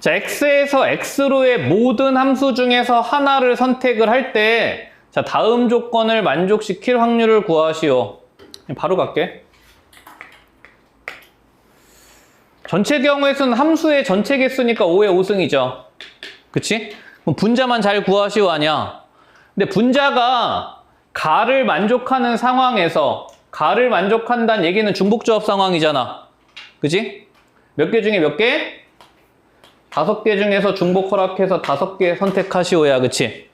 자, x에서 x로의 모든 함수 중에서 하나를 선택을 할 때, 자, 다음 조건을 만족시킬 확률을 구하시오. 바로 갈게. 전체 경우에서는 함수의 전체 개수니까 5의 5승이죠. 그치? 그럼 분자만 잘 구하시오 하냐? 근데 분자가 가를 만족하는 상황에서 가를 만족한다는 얘기는 중복조합 상황이잖아. 그치? 몇 개 중에 몇 개? 다섯 개 중에서 중복 허락해서 다섯 개 선택하시오야. 그치?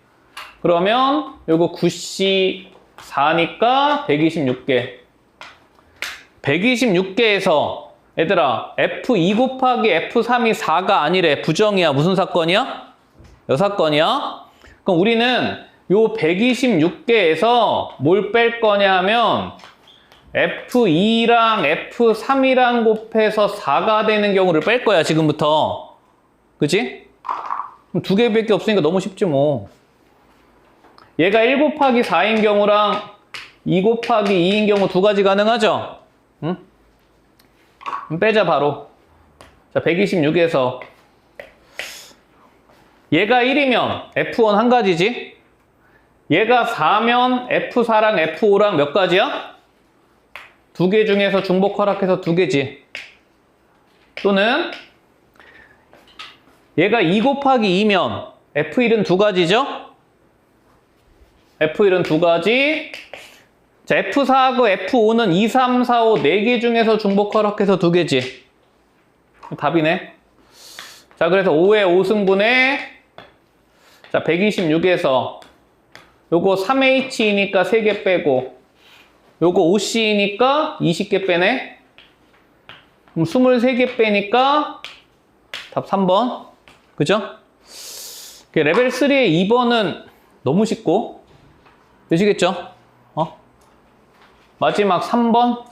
그러면 요거 9C 4니까 126개. 126개에서 얘들아 F2 곱하기 F3이 4가 아니래. 부정이야. 무슨 사건이야? 여 사건이야? 그럼 우리는 요 126개에서 뭘 뺄 거냐 하면 F2랑 F3이랑 곱해서 4가 되는 경우를 뺄 거야, 지금부터. 그치? 그럼 두 개밖에 없으니까 너무 쉽지 뭐. 얘가 1 곱하기 4인 경우랑 2 곱하기 2인 경우 두 가지 가능하죠? 응? 빼자, 바로. 자, 126에서 얘가 1이면 F1 한 가지지? 얘가 4면 F4랑 F5랑 몇 가지야? 두 개 중에서 중복 허락해서 두 개지. 또는 얘가 2 곱하기 2면 F1은 두 가지죠? F1은 두 가지. 자, F4하고 F5는 2, 3, 4, 5, 4개 중에서 중복 허락해서 두 개지. 답이네. 자, 그래서 5의 5승분에 자, 126에서 요거 3H이니까 3개 빼고 요거 5C니까 20개 빼네. 그럼 23개 빼니까 답 3번. 그죠? 그 레벨 3의 2번은 너무 쉽고 되시겠죠? 어? 마지막 3번